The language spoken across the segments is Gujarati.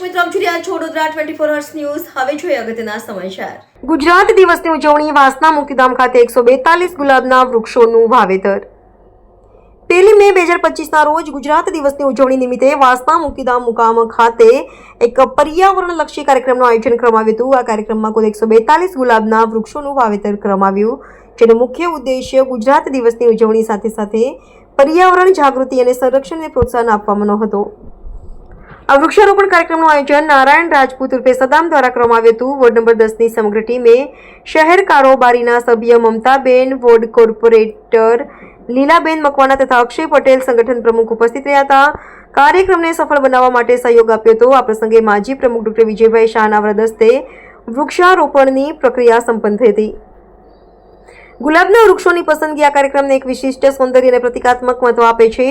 રહ્યા છો Vadodara twenty four hours news હવે જોઈએ અગત્યના સમાચાર. ગુજરાત દિવસની ઉજવણી વાસના મુક્તિધામ ખાતે એકસો બેતાલીસ ગુલાબના વૃક્ષોનું વાવેતર. પહેલી મે બે હજાર પચીસના રોજ ગુજરાત દિવસની ઉજવણી નિમિત્તે વાસના મુક્તિધામ મુકામ ખાતે એક પર્યાવરણલક્ષી કાર્યક્રમનું આયોજન કરવામાં આવ્યું હતું. આ કાર્યક્રમમાં કુલ એકસો બેતાલીસ ગુલાબના વૃક્ષોનું વાવેતર કરવામાં જેનો મુખ્ય ઉદ્દેશ્ય ગુજરાત દિવસની ઉજવણી સાથે સાથે પર્યાવરણ જાગૃતિ અને સંરક્ષણને પ્રોત્સાહન આપવાનો હતો. આ વૃક્ષારોપણ કાર્યક્રમનું આયોજન નારાયણ રાજપૂત રૂપે સદામ દ્વારા કરવામાં આવ્યું હતું. વોર્ડ નંબર દસની સમગ્ર ટીમે શહેર કારોબારીના સભ્ય મમતાબેન, વોર્ડ કોર્પોરેટર લીલાબેન મકવાણા તથા અક્ષય પટેલ સંગઠન પ્રમુખ ઉપસ્થિત રહ્યા હતા. કાર્યક્રમને સફળ બનાવવા માટે સહયોગ આપ્યો હતો. આ પ્રસંગે માજી પ્રમુખ ડોક્ટર વિજયભાઈ શાહના વ્રદસ્તે વૃક્ષારોપણની પ્રક્રિયા સંપન્ન થઈ હતી. ગુલાબના વૃક્ષોની પસંદગી આ કાર્યક્રમને એક વિશિષ્ટ સૌંદર્ય અને પ્રતિકાત્મક મહત્વ આપે છે.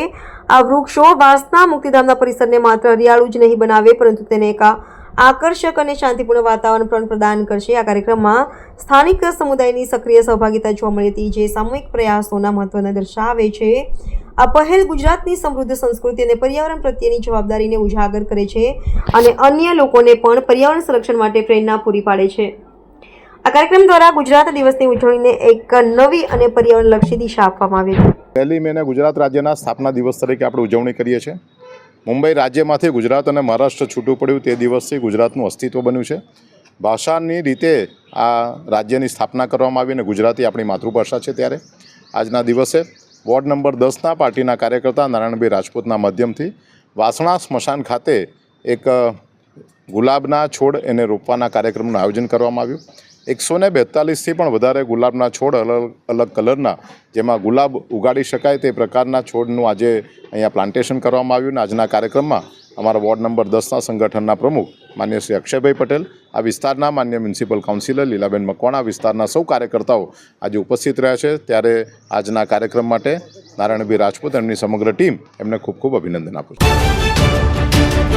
આ વૃક્ષો વાસના મુક્તિધામના પરિસરને માત્ર હરિયાળું જ નહીં બનાવે, પરંતુ તેને એક આકર્ષક અને શાંતિપૂર્ણ વાતાવરણ પણ પ્રદાન કરશે. આ કાર્યક્રમમાં સ્થાનિક સમુદાયની સક્રિય સહભાગિતા જોવા મળી હતી, જે સામૂહિક પ્રયાસોના મહત્વને દર્શાવે છે. આ પહેલ ગુજરાતની સમૃદ્ધ સંસ્કૃતિ અને પર્યાવરણ પ્રત્યેની જવાબદારીને ઉજાગર કરે છે અને અન્ય લોકોને પણ પર્યાવરણ સંરક્ષણ માટે પ્રેરણા પૂરી પાડે છે. આ કાર્યક્રમ દ્વારા ગુજરાત દિવસની ઉજવણીને એક નવી અને પર્યાવરણલક્ષી દિશા આપવામાં આવી હતી. પહેલી મેને ગુજરાત રાજ્યના સ્થાપના દિવસ તરીકે આપણે ઉજવણી કરીએ છીએ. મુંબઈ રાજ્યમાંથી ગુજરાત અને મહારાષ્ટ્ર છૂટું પડ્યું તે દિવસથી ગુજરાતનું અસ્તિત્વ બન્યું છે. ભાષાની રીતે આ રાજ્યની સ્થાપના કરવામાં આવી અને ગુજરાતી આપણી માતૃભાષા છે ત્યારે. આજના દિવસે વોર્ડ નંબર દસના પાર્ટીના કાર્યકર્તા નારાયણભાઈ રાજપૂતના માધ્યમથી વાસણા સ્મશાન ખાતે એક ગુલાબના છોડ એને રોપવાના કાર્યક્રમનું આયોજન કરવામાં આવ્યું. એકસો ને બેતાલીસથી પણ વધારે ગુલાબના છોડ અલગ અલગ કલરના, જેમાં ગુલાબ ઉગાડી શકાય તે પ્રકારના છોડનું આજે અહીંયા પ્લાન્ટેશન કરવામાં આવ્યું અને આજના કાર્યક્રમમાં અમારા વોર્ડ નંબર દસના સંગઠનના પ્રમુખ માન્ય શ્રી અક્ષયભાઈ પટેલ, આ વિસ્તારના માન્ય મ્યુનિસિપલ કાઉન્સિલર લીલાબેન મકવાણા, વિસ્તારના સૌ કાર્યકર્તાઓ આજે ઉપસ્થિત રહ્યા છે. ત્યારે આજના કાર્યક્રમ માટે નારાયણભાઈ રાજપૂત એમની સમગ્ર ટીમ એમને ખૂબ ખૂબ અભિનંદન આપું છું.